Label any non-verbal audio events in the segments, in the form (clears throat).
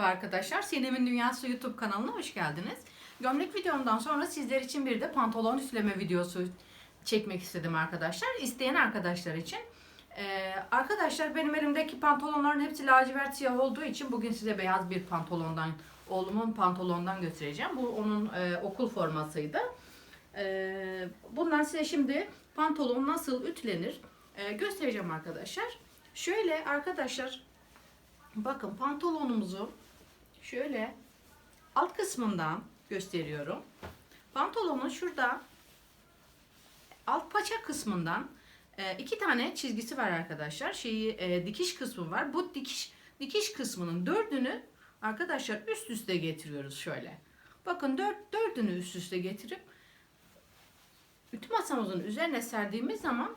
Merhaba arkadaşlar. Sinem'in Dünyası YouTube kanalına hoş geldiniz. Gömlek videomdan sonra sizler için bir de pantolon üfleme videosu çekmek istedim arkadaşlar. İsteyen arkadaşlar için. Ee, arkadaşlar benim elimdeki pantolonların hepsi lacivert siyah olduğu için bugün size beyaz bir pantolondan, oğlumun pantolondan göstereceğim. Bu onun e, okul formasıydı. Ee, bundan size şimdi pantolon nasıl ütülenir e, göstereceğim arkadaşlar. Şöyle arkadaşlar Bakın pantolonumuzu şöyle alt kısmından gösteriyorum. Pantolonun şurada alt paça kısmından e, iki tane çizgisi var arkadaşlar. Şeyi e, dikiş kısmı var. Bu dikiş dikiş kısmının dördünü arkadaşlar üst üste getiriyoruz şöyle. Bakın dört, dördünü üst üste getirip ütü masamızın üzerine serdiğimiz zaman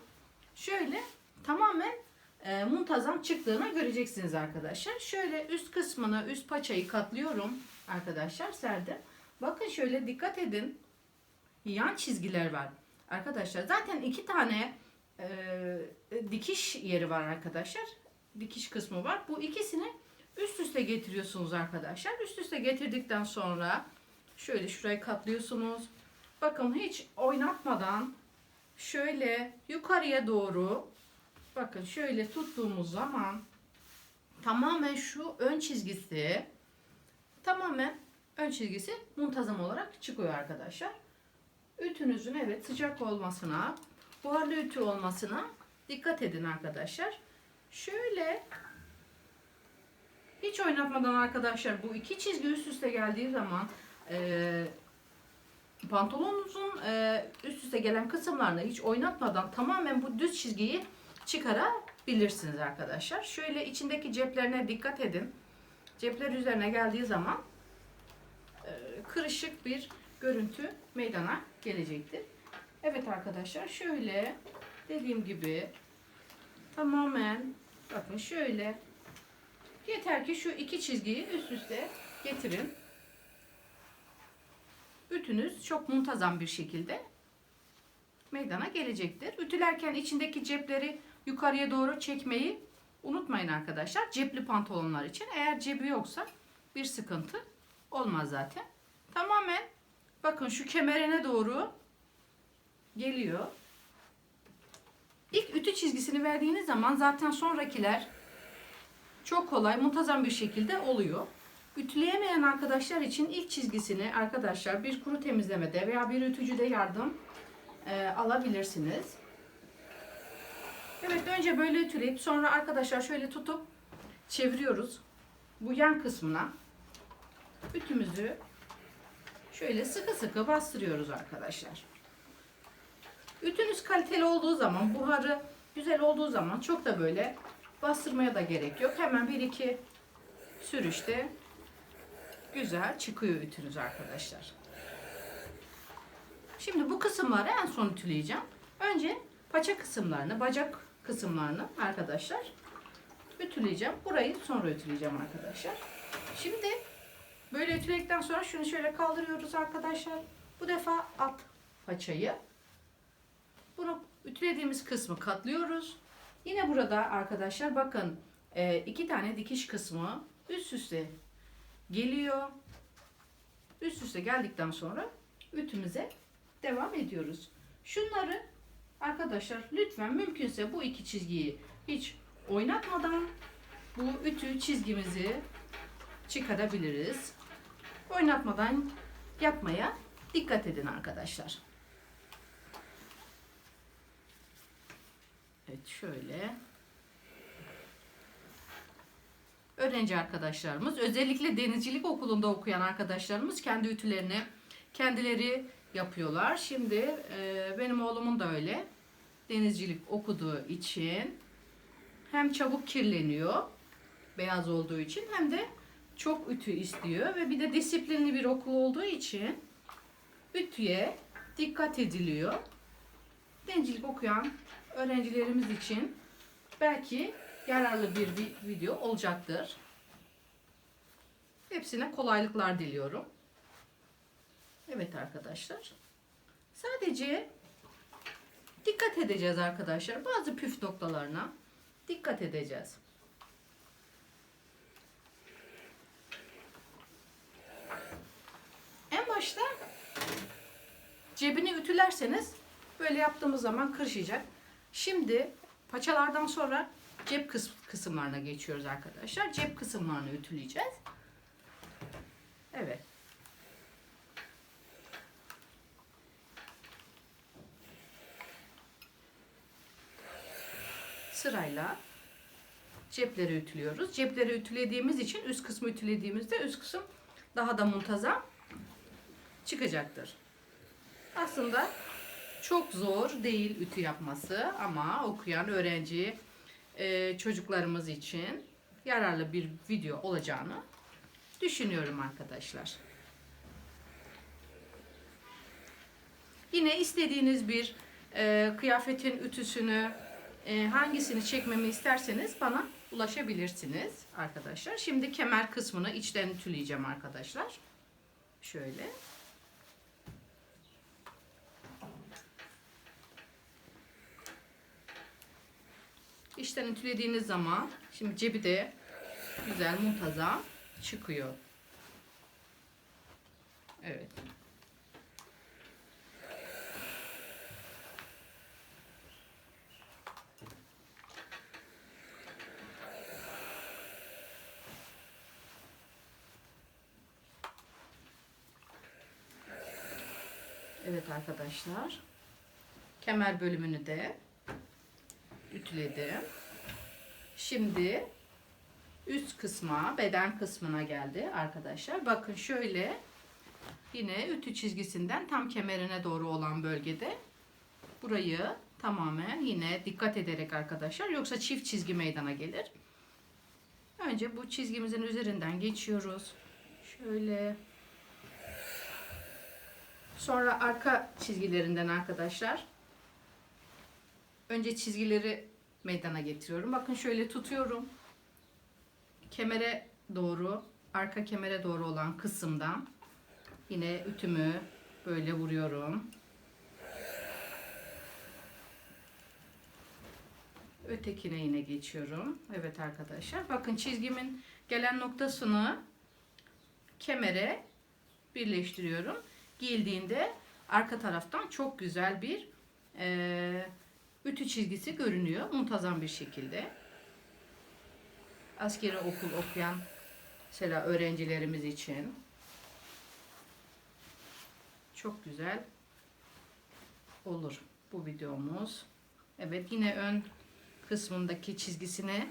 şöyle tamamen e, muntazam çıktığını göreceksiniz arkadaşlar. Şöyle üst kısmını, üst paçayı katlıyorum arkadaşlar serdim. Bakın şöyle dikkat edin. Yan çizgiler var. Arkadaşlar zaten iki tane e, dikiş yeri var arkadaşlar. Dikiş kısmı var. Bu ikisini üst üste getiriyorsunuz arkadaşlar. Üst üste getirdikten sonra şöyle şurayı katlıyorsunuz. Bakın hiç oynatmadan şöyle yukarıya doğru Bakın şöyle tuttuğumuz zaman tamamen şu ön çizgisi tamamen ön çizgisi muntazam olarak çıkıyor arkadaşlar. Ütünüzün evet sıcak olmasına, buharlı ütü olmasına dikkat edin arkadaşlar. Şöyle hiç oynatmadan arkadaşlar bu iki çizgi üst üste geldiği zaman e, pantolonunuzun e, üst üste gelen kısımlarını hiç oynatmadan tamamen bu düz çizgiyi çıkarabilirsiniz arkadaşlar. Şöyle içindeki ceplerine dikkat edin. Cepler üzerine geldiği zaman e, kırışık bir görüntü meydana gelecektir. Evet arkadaşlar şöyle dediğim gibi tamamen bakın şöyle yeter ki şu iki çizgiyi üst üste getirin. Ütünüz çok muntazam bir şekilde meydana gelecektir. Ütülerken içindeki cepleri yukarıya doğru çekmeyi unutmayın arkadaşlar. Cepli pantolonlar için. Eğer cebi yoksa bir sıkıntı olmaz zaten. Tamamen bakın şu kemerine doğru geliyor. İlk ütü çizgisini verdiğiniz zaman zaten sonrakiler çok kolay, muntazam bir şekilde oluyor. Ütüleyemeyen arkadaşlar için ilk çizgisini arkadaşlar bir kuru temizlemede veya bir ütücüde yardım e, alabilirsiniz. Evet önce böyle ütüleyip sonra arkadaşlar şöyle tutup çeviriyoruz. Bu yan kısmına ütümüzü şöyle sıkı sıkı bastırıyoruz arkadaşlar. Ütünüz kaliteli olduğu zaman, buharı güzel olduğu zaman çok da böyle bastırmaya da gerek yok. Hemen bir iki sürüşte güzel çıkıyor ütünüz arkadaşlar. Şimdi bu kısımları en son ütüleyeceğim. Önce paça kısımlarını, bacak kısımlarını arkadaşlar ütüleyeceğim. Burayı sonra ütüleyeceğim arkadaşlar. Şimdi böyle ütüledikten sonra şunu şöyle kaldırıyoruz arkadaşlar. Bu defa alt paçayı. Bunu ütülediğimiz kısmı katlıyoruz. Yine burada arkadaşlar bakın e, iki tane dikiş kısmı üst üste geliyor. Üst üste geldikten sonra ütümüze devam ediyoruz. Şunları arkadaşlar lütfen mümkünse bu iki çizgiyi hiç oynatmadan bu ütü çizgimizi çıkarabiliriz. Oynatmadan yapmaya dikkat edin arkadaşlar. Evet şöyle. Öğrenci arkadaşlarımız özellikle denizcilik okulunda okuyan arkadaşlarımız kendi ütülerini kendileri yapıyorlar. Şimdi e, benim oğlumun da öyle denizcilik okuduğu için hem çabuk kirleniyor beyaz olduğu için hem de çok ütü istiyor ve bir de disiplinli bir okul olduğu için ütüye dikkat ediliyor. Denizcilik okuyan öğrencilerimiz için belki yararlı bir video olacaktır. Hepsine kolaylıklar diliyorum. Evet arkadaşlar. Sadece dikkat edeceğiz arkadaşlar. Bazı püf noktalarına dikkat edeceğiz. En başta cebini ütülerseniz böyle yaptığımız zaman kırışacak. Şimdi paçalardan sonra cep kıs kısımlarına geçiyoruz arkadaşlar. Cep kısımlarını ütüleyeceğiz. Evet. Sırayla cepleri ütülüyoruz. Cepleri ütülediğimiz için üst kısmı ütülediğimizde üst kısım daha da muntazam çıkacaktır. Aslında çok zor değil ütü yapması ama okuyan öğrenci e, çocuklarımız için yararlı bir video olacağını düşünüyorum arkadaşlar. Yine istediğiniz bir e, kıyafetin ütüsünü e, hangisini çekmemi isterseniz bana ulaşabilirsiniz arkadaşlar. Şimdi kemer kısmını içten ütüleyeceğim arkadaşlar. Şöyle. İçten ütülediğiniz zaman şimdi cebi de güzel muntazam çıkıyor. Evet. Evet arkadaşlar. Kemer bölümünü de ütüledim. Şimdi üst kısma, beden kısmına geldi arkadaşlar. Bakın şöyle yine ütü çizgisinden tam kemerine doğru olan bölgede burayı tamamen yine dikkat ederek arkadaşlar yoksa çift çizgi meydana gelir. Önce bu çizgimizin üzerinden geçiyoruz. Şöyle Sonra arka çizgilerinden arkadaşlar. Önce çizgileri meydana getiriyorum. Bakın şöyle tutuyorum. Kemere doğru, arka kemere doğru olan kısımdan yine ütümü böyle vuruyorum. Ötekine yine geçiyorum. Evet arkadaşlar. Bakın çizgimin gelen noktasını kemere birleştiriyorum giyildiğinde arka taraftan çok güzel bir e, ütü çizgisi görünüyor. Muntazam bir şekilde. Askeri okul okuyan mesela öğrencilerimiz için çok güzel olur bu videomuz. Evet yine ön kısmındaki çizgisini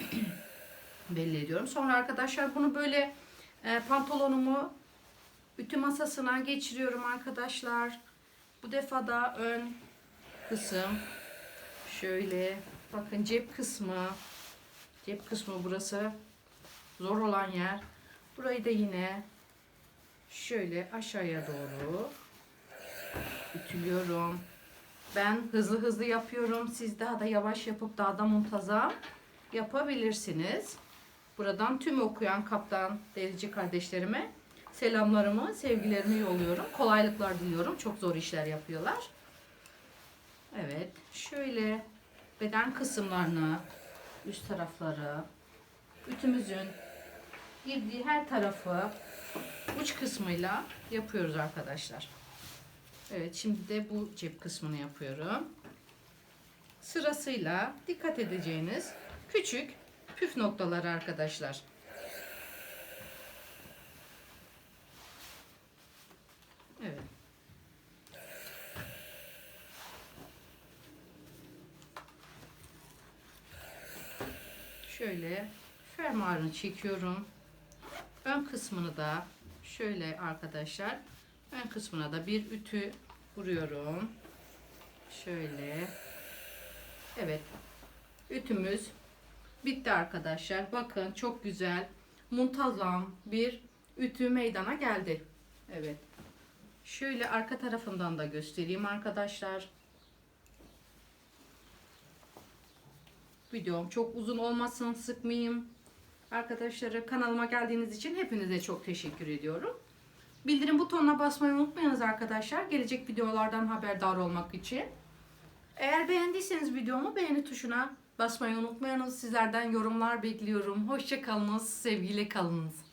(clears throat) belli ediyorum. Sonra arkadaşlar bunu böyle e, pantolonumu Ütü masasına geçiriyorum arkadaşlar. Bu defa da ön kısım. Şöyle bakın cep kısmı. Cep kısmı burası. Zor olan yer. Burayı da yine şöyle aşağıya doğru ütülüyorum. Ben hızlı hızlı yapıyorum. Siz daha da yavaş yapıp daha da muntazam yapabilirsiniz. Buradan tüm okuyan kaptan delici kardeşlerime selamlarımı, sevgilerimi yolluyorum. Kolaylıklar diliyorum. Çok zor işler yapıyorlar. Evet. Şöyle beden kısımlarını, üst tarafları, ütümüzün girdiği her tarafı uç kısmıyla yapıyoruz arkadaşlar. Evet şimdi de bu cep kısmını yapıyorum. Sırasıyla dikkat edeceğiniz küçük püf noktaları arkadaşlar. Evet. Şöyle fermuarını çekiyorum. Ön kısmını da şöyle arkadaşlar ön kısmına da bir ütü vuruyorum. Şöyle. Evet. Ütümüz bitti arkadaşlar. Bakın çok güzel muntazam bir ütü meydana geldi. Evet. Şöyle arka tarafından da göstereyim arkadaşlar. Videom çok uzun olmasın, sıkmayayım. Arkadaşları kanalıma geldiğiniz için hepinize çok teşekkür ediyorum. Bildirim butonuna basmayı unutmayınız arkadaşlar. Gelecek videolardan haberdar olmak için. Eğer beğendiyseniz videomu beğeni tuşuna basmayı unutmayınız. Sizlerden yorumlar bekliyorum. Hoşçakalınız, sevgiyle kalınız.